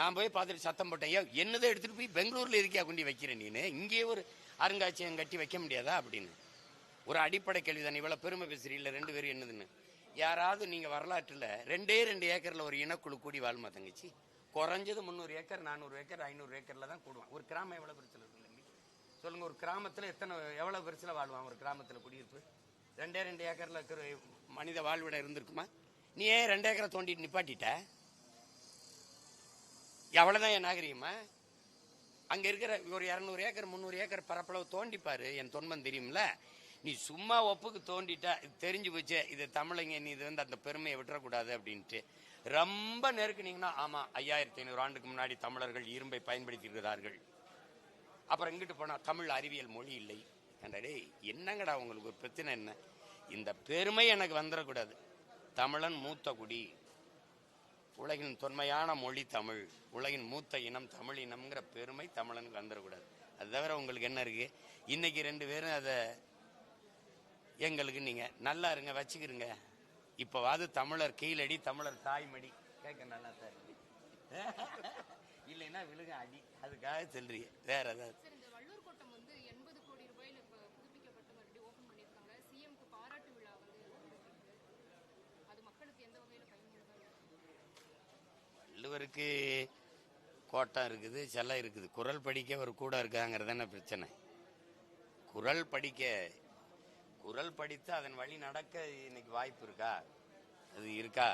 நான் போய் பார்த்துட்டு சத்தம் போட்டேன். ஐயா என்னதை எடுத்துட்டு போய் பெங்களூர்ல இருக்கியா கொண்டு வைக்கிறேன் நீனு? இங்கேயே ஒரு அருங்காட்சியகம் கட்டி வைக்க முடியாதா அப்படின்னு. ஒரு அடிப்படை கேள்வி தானே இவ்வளவு பெருமை பேசுறீங்கள ரெண்டு பேரும் என்னதுன்னு. யாராவது நீங்க வரலாற்றுல ரெண்டே ரெண்டு ஏக்கர்ல ஒரு இனக்குழு கூடி வாழ்மா தங்கச்சி? குறைஞ்சது முந்நூறு ஏக்கர் நானூறு ஏக்கர் ஐநூறு ஏக்கர்ல தான் கூடுவான். ஒரு கிராமம் எவ்வளவு பிரச்சனை இருக்கு தம்பி? சொல்லுங்க ஒரு கிராமத்தில் எத்தனை எவ்வளோ பெருசில் வாழ்வான் ஒரு கிராமத்தில் குடியிருப்பு? ரெண்டே ரெண்டு ஏக்கரில் இருக்கிற மனித வாழ்விடம் இருந்திருக்குமா? நீ ஏன் ரெண்டு ஏக்கரை தோண்டிட்டு நிப்பாட்டிட்ட? எவ்வளோதான் என் நாகரிகமா? அங்கே இருக்கிற ஒரு இரநூறு ஏக்கர் முந்நூறு ஏக்கர் பரப்பளவு தோண்டிப்பாரு என் தொன்மம் தெரியும்ல? நீ சும்மா ஒப்புக்கு தோண்டிட்டா இது தெரிஞ்சு போச்சு இது தமிழங்க நீ இது வந்து அந்த பெருமையை விட்டுறக்கூடாது அப்படின்ட்டு. ரொம்ப நெருக்குனீங்கன்னா ஆமாம் ஐயாயிரத்தி ஐநூறு ஆண்டுக்கு முன்னாடி தமிழர்கள் இரும்பை பயன்படுத்தி இருக்கிறார்கள் அப்புறம் இங்கிட்டு போனால் தமிழ் அறிவியல் மொழி இல்லை. ஏன்டா என்னங்கடா உங்களுக்கு ஒரு பிரச்சனை என்ன? இந்த பெருமை எனக்கு வந்துடக்கூடாது தமிழன் மூத்த குடி உலகின் தொன்மையான மொழி தமிழ். உலகின் மூத்த இனம் தமிழ் இனம்ங்கிற பெருமை தமிழனுக்கு வந்துடக்கூடாது அது தவிர உங்களுக்கு என்ன இருக்கு? இன்னைக்கு ரெண்டு பேரும் அதை எங்களுக்கு நீங்க நல்லா இருங்க வச்சுக்கிருங்க. இப்பவாது தமிழர் கீழடி தமிழர் தாய்மடி. கேட்க நல்லா தான் இல்லைன்னா விழுக அடி. அதுக்காக சொல்றீங்க. வேற ஏதாவது அவருக்கு கோட்டம் இருக்குது செல்லம் இருக்குது. குரல் படிக்க ஒரு கூட இருக்காங்கிறது என்ன பிரச்சனை. குரல் படிக்க குரல் படித்து அதன் வழி நடக்க இன்னைக்கு வாய்ப்பு இருக்கா? அது இருக்கா?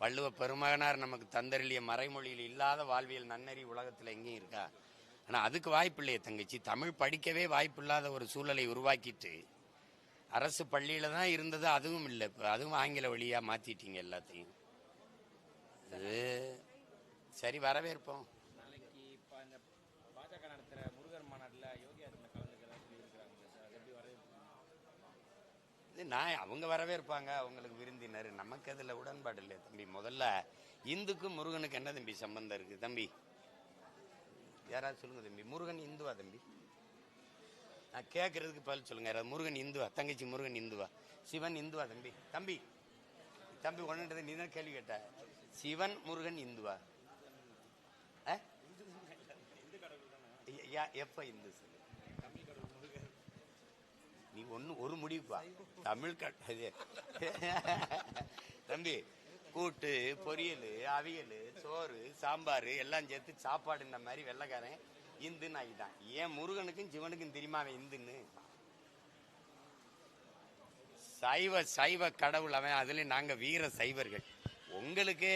வள்ளுவ பெருமகனார் நமக்கு தந்தருளிய மறைமொழியில் இல்லாத வாழ்வியல் நன்னறி உலகத்தில் எங்கேயும் இருக்கா? ஆனால் அதுக்கு வாய்ப்பு இல்லையே தங்கச்சி. தமிழ் படிக்கவே வாய்ப்பு இல்லாத ஒரு சூழலை உருவாக்கிட்டு அரசு பள்ளியில தான் இருந்தது அதுவும் இல்லை. இப்போ அதுவும் ஆங்கில வழியாக மாற்றிட்டீங்க எல்லாத்தையும். அது சரி வரவேற்போம். பாஜக நடத்துகிற முருகர் மாநாட்டில் யோகி ஆதித்யநாத் கலந்துக்கிறதா சொல்லியிருக்கிறாங்க. சார் அது எப்படி வரவேற்பு? இது நான் அவங்க வரவேற்பாங்க அவங்களுக்கு விருந்தினர். நமக்கு அதில் உடன்பாடு இல்லை தம்பி. முதல்ல இந்துக்கும் முருகனுக்கு என்ன தம்பி சம்பந்தம் இருக்கு? தம்பி யாராவது சொல்லுங்க தம்பி. முருகன் இந்துவா தம்பி? நான் கேட்கறதுக்கு பதில் சொல்லுங்க. யாராவது முருகன் இந்துவா? தங்கச்சி முருகன் இந்துவா? சிவன் இந்துவா தம்பி? தம்பி தம்பி ஒன்றுன்றது நீ தான் கேள்வி கேட்ட. சிவன் முருகன் இந்துவா? ய- யா- எப்ப இந்து சொல்லு நீ ஒண்ணு ஒரு முடிவுப்பா தமிழ் கட் தம்பி கூட்டு பொரியல் அவியல் சோறு சாம்பார் எல்லாம் சேர்த்து சாப்பாடுன்ற மாதிரி வெள்ளைக்காரன் இந்துன்னு ஆகிட்டான் ஏன் முருகனுக்கும் சிவனுக்கும் தெரியுமா அவன் இந்துன்னு? சைவ சைவ கடவுள் அவன். அதுல நாங்க வீர சைவர்கள். உங்களுக்கு